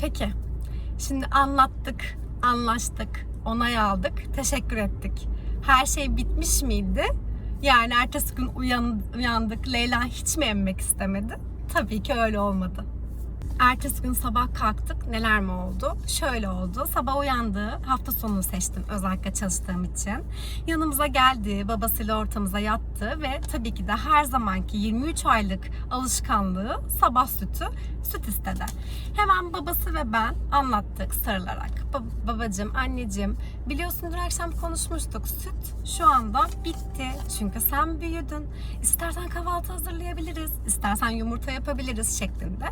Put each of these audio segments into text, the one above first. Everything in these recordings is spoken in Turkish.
Peki. Şimdi anlattık, anlaştık, onay aldık, teşekkür ettik. Her şey bitmiş miydi? Yani ertesi gün uyan, uyandık, Leyla hiç mi emmek istemedi? Tabii ki öyle olmadı. Ertesi gün sabah kalktık. Neler mi oldu? Şöyle oldu. Sabah uyandı. Hafta sonunu seçtim özellikle çalıştığım için. Yanımıza geldi. Babasıyla ortamıza yattı ve tabii ki de her zamanki 23 aylık alışkanlığı sabah sütü süt istedi. Hemen babası ve ben anlattık sarılarak. Ba- babacım, anneciğim biliyorsun dün akşam konuşmuştuk. Süt şu anda bitti. Çünkü sen büyüdün. İstersen kahvaltı hazırlayabiliriz. istersen yumurta yapabiliriz şeklinde.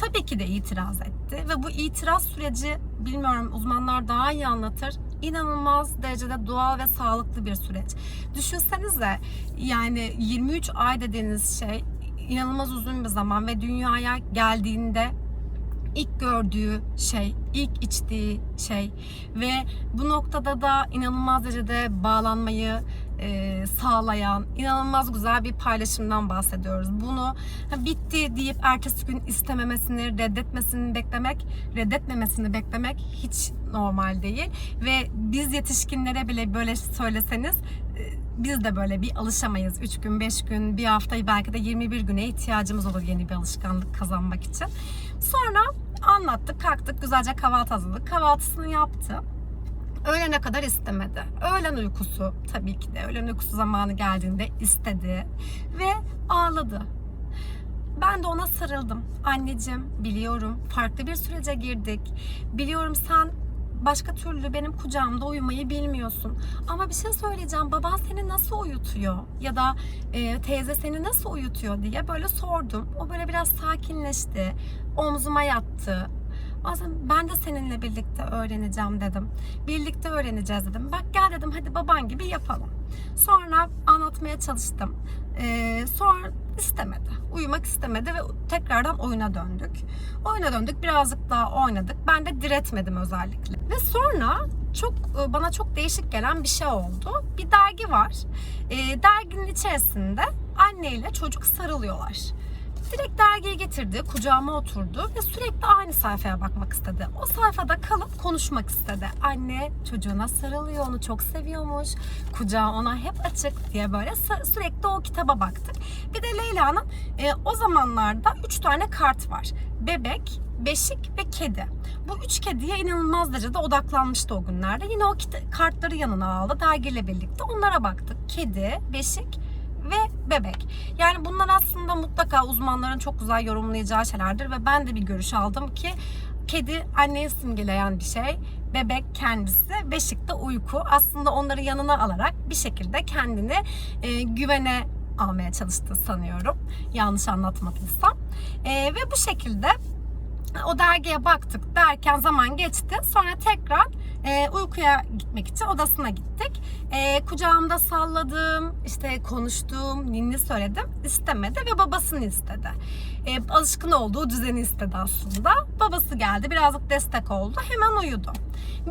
Tabii ki de itiraz etti ve bu itiraz süreci bilmiyorum uzmanlar daha iyi anlatır. İnanılmaz derecede doğal ve sağlıklı bir süreç. Düşünsenize yani 23 ay dediğiniz şey inanılmaz uzun bir zaman ve dünyaya geldiğinde ilk gördüğü şey, ilk içtiği şey ve bu noktada da inanılmaz derecede bağlanmayı e, sağlayan inanılmaz güzel bir paylaşımdan bahsediyoruz. Bunu ha, bitti deyip ertesi gün istememesini, reddetmesini beklemek, reddetmemesini beklemek hiç normal değil ve biz yetişkinlere bile böyle söyleseniz e, biz de böyle bir alışamayız. 3 gün, 5 gün, bir haftayı belki de 21 güne ihtiyacımız olur yeni bir alışkanlık kazanmak için. Sonra anlattık, kalktık, güzelce kahvaltı hazırladık. Kahvaltısını yaptı. Öğlene kadar istemedi. Öğlen uykusu tabii ki de. Öğlen uykusu zamanı geldiğinde istedi ve ağladı. Ben de ona sarıldım. Anneciğim biliyorum farklı bir sürece girdik. Biliyorum sen başka türlü benim kucağımda uyumayı bilmiyorsun. Ama bir şey söyleyeceğim. Baban seni nasıl uyutuyor? Ya da e, teyze seni nasıl uyutuyor diye böyle sordum. O böyle biraz sakinleşti. Omzuma yattı. Bazen ben de seninle birlikte öğreneceğim dedim. Birlikte öğreneceğiz dedim. Bak gel dedim hadi baban gibi yapalım. Sonra anlatmaya çalıştım. Ee, sonra istemedi. Uyumak istemedi ve tekrardan oyuna döndük. Oyuna döndük. Birazcık daha oynadık. Ben de diretmedim özellikle. Ve sonra çok bana çok değişik gelen bir şey oldu. Bir dergi var. Ee, derginin içerisinde anne ile çocuk sarılıyorlar. Direkt dergiyi getirdi, kucağıma oturdu ve sürekli aynı sayfaya bakmak istedi. O sayfada kalıp konuşmak istedi. Anne çocuğuna sarılıyor, onu çok seviyormuş. Kucağı ona hep açık diye böyle sü- sürekli o kitaba baktık. Bir de Leyla'nın e, o zamanlarda üç tane kart var. Bebek, beşik ve kedi. Bu üç kediye inanılmaz derecede odaklanmıştı o günlerde. Yine o kartları yanına aldı dergiyle birlikte. Onlara baktık. Kedi, beşik ve bebek. Yani bunlar aslında mutlaka uzmanların çok güzel yorumlayacağı şeylerdir ve ben de bir görüş aldım ki kedi anneyi simgeleyen bir şey. Bebek kendisi, beşik de uyku. Aslında onları yanına alarak bir şekilde kendini e, güvene almaya çalıştı sanıyorum. Yanlış anlatmadıysam. E, ve bu şekilde o dergiye baktık derken zaman geçti. Sonra tekrar e, uykuya gitmek için odasına gittik. E, kucağımda salladım, işte konuştum, ninni söyledim. istemedi ve babasını istedi. E, alışkın olduğu düzeni istedi aslında. Babası geldi, birazcık destek oldu. Hemen uyudu.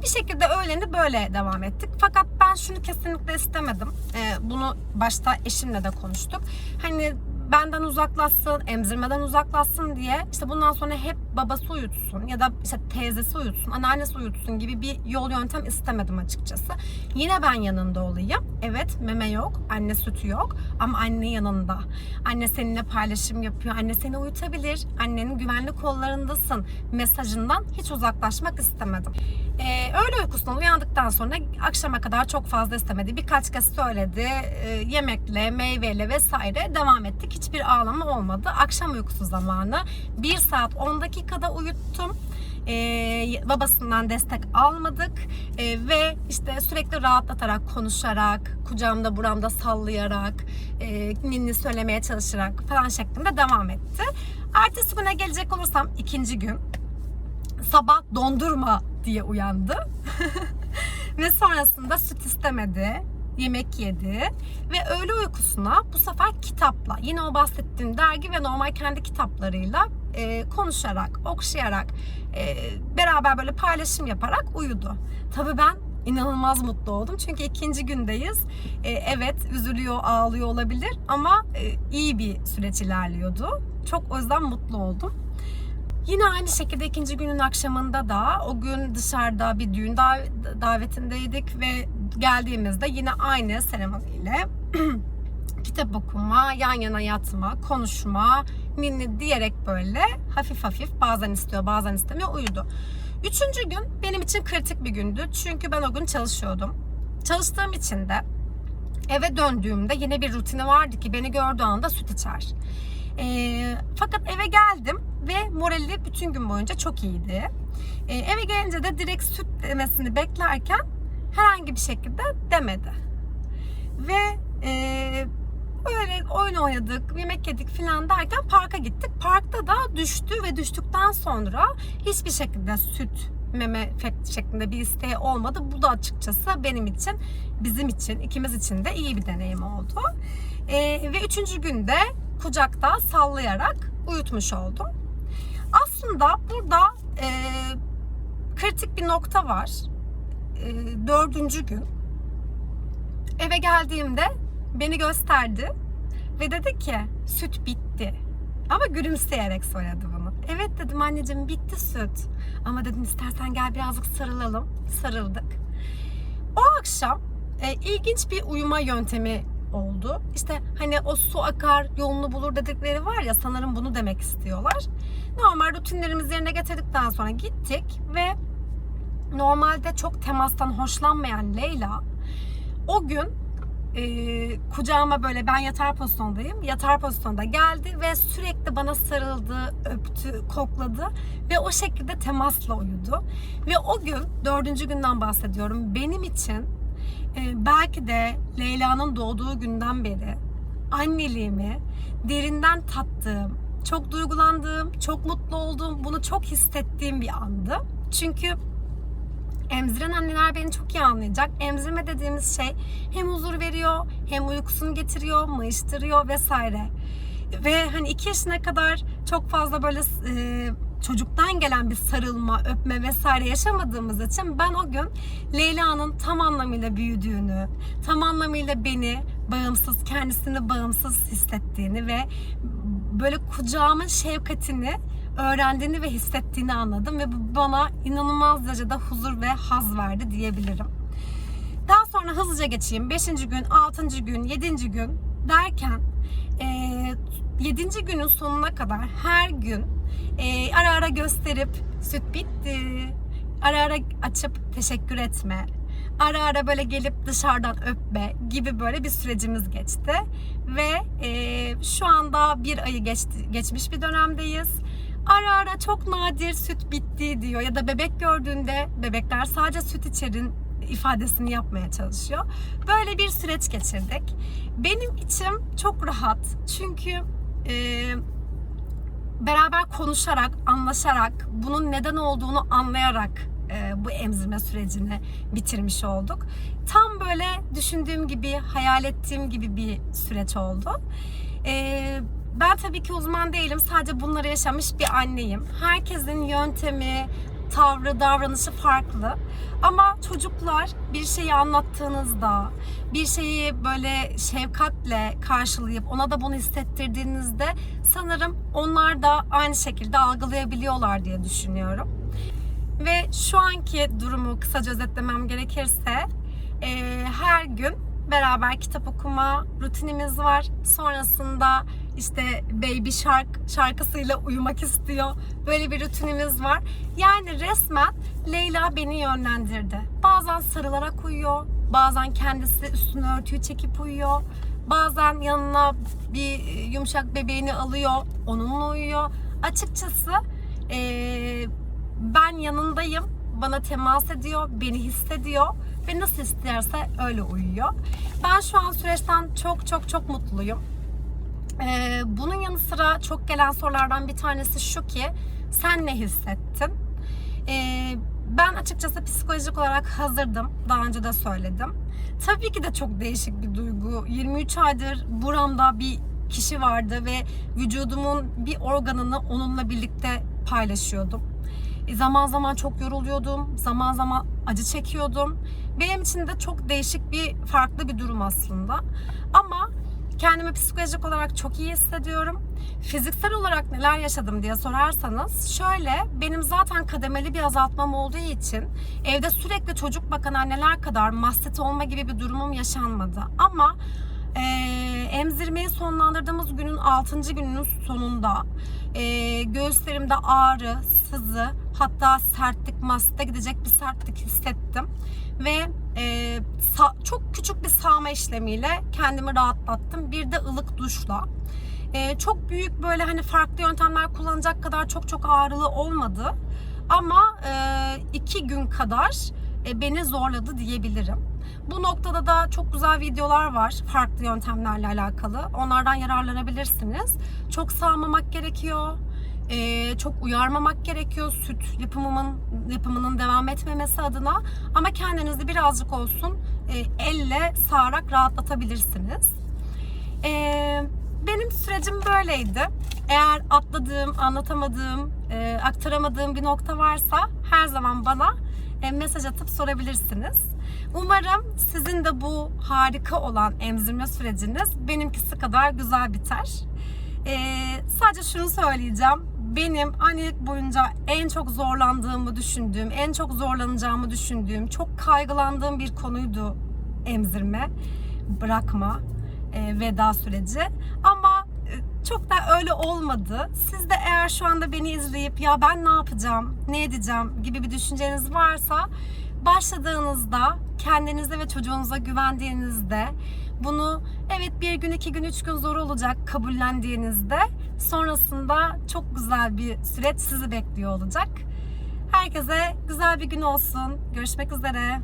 Bir şekilde öğleni böyle devam ettik. Fakat ben şunu kesinlikle istemedim. E, bunu başta eşimle de konuştuk. Hani benden uzaklaşsın, emzirmeden uzaklaşsın diye işte bundan sonra hep babası uyutsun ya da işte teyzesi uyutsun, anneannesi uyutsun gibi bir yol yöntem istemedim açıkçası. Yine ben yanında olayım. Evet meme yok, anne sütü yok ama anne yanında. Anne seninle paylaşım yapıyor, anne seni uyutabilir, annenin güvenli kollarındasın mesajından hiç uzaklaşmak istemedim. Ee, öğle uykusundan uyandıktan sonra akşama kadar çok fazla istemedi. Birkaç kez söyledi. Ee, yemekle, meyveyle vesaire devam ettik. Hiçbir ağlama olmadı. Akşam uykusu zamanı. 1 saat 10 dakikada uyuttum. Ee, babasından destek almadık Ee, ve işte sürekli rahatlatarak konuşarak kucağımda buramda sallayarak e, ninni söylemeye çalışarak falan şeklinde devam etti. Ertesi güne gelecek olursam ikinci gün sabah dondurma diye uyandı. ve sonrasında süt istemedi. Yemek yedi ve öğle uykusuna bu sefer kitapla yine o bahsettiğim dergi ve normal kendi kitaplarıyla e, konuşarak, okşayarak e, beraber böyle paylaşım yaparak uyudu. Tabii ben inanılmaz mutlu oldum çünkü ikinci gündeyiz. E, evet üzülüyor, ağlıyor olabilir ama e, iyi bir süreç ilerliyordu. Çok o yüzden mutlu oldum. Yine aynı şekilde ikinci günün akşamında da o gün dışarıda bir düğün dav- davetindeydik ve geldiğimizde yine aynı seremoniyle kitap okuma, yan yana yatma, konuşma, ninni diyerek böyle hafif hafif bazen istiyor bazen istemiyor uyudu. Üçüncü gün benim için kritik bir gündü. Çünkü ben o gün çalışıyordum. Çalıştığım için de eve döndüğümde yine bir rutini vardı ki beni gördüğü anda süt içer. Ee, fakat eve geldim ve morali bütün gün boyunca çok iyiydi. Ee, eve gelince de direkt süt demesini beklerken herhangi bir şekilde demedi. Ve e, öyle oyun oynadık, yemek yedik falan derken parka gittik. Parkta da düştü ve düştükten sonra hiçbir şekilde süt meme şeklinde bir isteği olmadı. Bu da açıkçası benim için, bizim için, ikimiz için de iyi bir deneyim oldu. Ee, ve üçüncü günde kucakta sallayarak uyutmuş oldum. Aslında burada e, kritik bir nokta var. E, dördüncü gün eve geldiğimde beni gösterdi ve dedi ki süt bitti. Ama gülümseyerek söyledi bunu. Evet dedim anneciğim bitti süt. Ama dedim istersen gel birazcık sarılalım. Sarıldık. O akşam e, ilginç bir uyuma yöntemi oldu. İşte hani o su akar yolunu bulur dedikleri var ya sanırım bunu demek istiyorlar. Normal rutinlerimizi yerine getirdikten sonra gittik ve normalde çok temastan hoşlanmayan Leyla o gün e, kucağıma böyle ben yatar pozisyondayım. Yatar pozisyonda geldi ve sürekli bana sarıldı, öptü, kokladı ve o şekilde temasla uyudu. Ve o gün dördüncü günden bahsediyorum. Benim için e, belki de Leyla'nın doğduğu günden beri anneliğimi derinden tattığım, çok duygulandığım, çok mutlu olduğum, bunu çok hissettiğim bir andı. Çünkü Emziren anneler beni çok iyi anlayacak. Emzirme dediğimiz şey hem huzur veriyor, hem uykusunu getiriyor, mayıştırıyor vesaire. Ve hani iki yaşına kadar çok fazla böyle e, çocuktan gelen bir sarılma, öpme vesaire yaşamadığımız için ben o gün Leyla'nın tam anlamıyla büyüdüğünü, tam anlamıyla beni bağımsız, kendisini bağımsız hissettiğini ve böyle kucağımın şefkatini öğrendiğini ve hissettiğini anladım ve bu bana inanılmaz derecede huzur ve haz verdi diyebilirim. Daha sonra hızlıca geçeyim. 5. gün, 6. gün, 7. gün derken 7. günün sonuna kadar her gün e, ara ara gösterip süt bitti, ara ara açıp teşekkür etme, ara ara böyle gelip dışarıdan öpme gibi böyle bir sürecimiz geçti. Ve e, şu anda bir ayı geçti, geçmiş bir dönemdeyiz. Ara ara çok nadir süt bitti diyor ya da bebek gördüğünde bebekler sadece süt içerin ifadesini yapmaya çalışıyor. Böyle bir süreç geçirdik. Benim içim çok rahat çünkü e, beraber konuşarak, anlaşarak, bunun neden olduğunu anlayarak e, bu emzirme sürecini bitirmiş olduk. Tam böyle düşündüğüm gibi, hayal ettiğim gibi bir süreç oldu. E, ben tabii ki uzman değilim. Sadece bunları yaşamış bir anneyim. Herkesin yöntemi, tavrı, davranışı farklı. Ama çocuklar bir şeyi anlattığınızda, bir şeyi böyle şefkatle karşılayıp ona da bunu hissettirdiğinizde sanırım onlar da aynı şekilde algılayabiliyorlar diye düşünüyorum. Ve şu anki durumu kısaca özetlemem gerekirse e, her gün beraber kitap okuma rutinimiz var. Sonrasında işte Baby Shark şarkısıyla uyumak istiyor. Böyle bir rutinimiz var. Yani resmen Leyla beni yönlendirdi. Bazen sarılarak uyuyor. Bazen kendisi üstüne örtüyü çekip uyuyor. Bazen yanına bir yumuşak bebeğini alıyor. Onunla uyuyor. Açıkçası ee, ben yanındayım. Bana temas ediyor. Beni hissediyor ve nasıl isterse öyle uyuyor. Ben şu an süreçten çok çok çok mutluyum. Ee, bunun yanı sıra çok gelen sorulardan bir tanesi şu ki sen ne hissettin? Ee, ben açıkçası psikolojik olarak hazırdım. Daha önce de söyledim. Tabii ki de çok değişik bir duygu. 23 aydır buramda bir kişi vardı ve vücudumun bir organını onunla birlikte paylaşıyordum. E, zaman zaman çok yoruluyordum, zaman zaman acı çekiyordum. Benim için de çok değişik bir, farklı bir durum aslında. Ama Kendimi psikolojik olarak çok iyi hissediyorum. Fiziksel olarak neler yaşadım diye sorarsanız şöyle benim zaten kademeli bir azaltmam olduğu için evde sürekli çocuk bakan anneler kadar mastet olma gibi bir durumum yaşanmadı. Ama eee, emzirmeyi sonlandırdığımız günün 6. gününün sonunda eee, göğüslerimde ağrı, sızı hatta sertlik, mastete gidecek bir sertlik hissettim. Ve sa- çok küçük bir sağma işlemiyle kendimi rahatlattım. Bir de ılık duşla. Eee, çok büyük böyle hani farklı yöntemler kullanacak kadar çok çok ağrılı olmadı. Ama eee, iki gün kadar e, beni zorladı diyebilirim. Bu noktada da çok güzel videolar var farklı yöntemlerle alakalı. Onlardan yararlanabilirsiniz. Çok sağmamak gerekiyor. Ee, çok uyarmamak gerekiyor süt yapımının yapımının devam etmemesi adına. Ama kendinizi birazcık olsun e, elle sağarak rahatlatabilirsiniz. Ee, benim sürecim böyleydi. Eğer atladığım, anlatamadığım, e, aktaramadığım bir nokta varsa her zaman bana mesaj atıp sorabilirsiniz. Umarım sizin de bu harika olan emzirme süreciniz benimkisi kadar güzel biter. E, sadece şunu söyleyeceğim. Benim annelik boyunca en çok zorlandığımı düşündüğüm, en çok zorlanacağımı düşündüğüm, çok kaygılandığım bir konuydu emzirme, bırakma, e, veda süreci. Ama e, çok da öyle olmadı. Siz de eğer şu anda beni izleyip ya ben ne yapacağım, ne edeceğim gibi bir düşünceniz varsa başladığınızda kendinize ve çocuğunuza güvendiğinizde bunu evet bir gün, iki gün, üç gün zor olacak kabullendiğinizde sonrasında çok güzel bir süreç sizi bekliyor olacak. Herkese güzel bir gün olsun. Görüşmek üzere.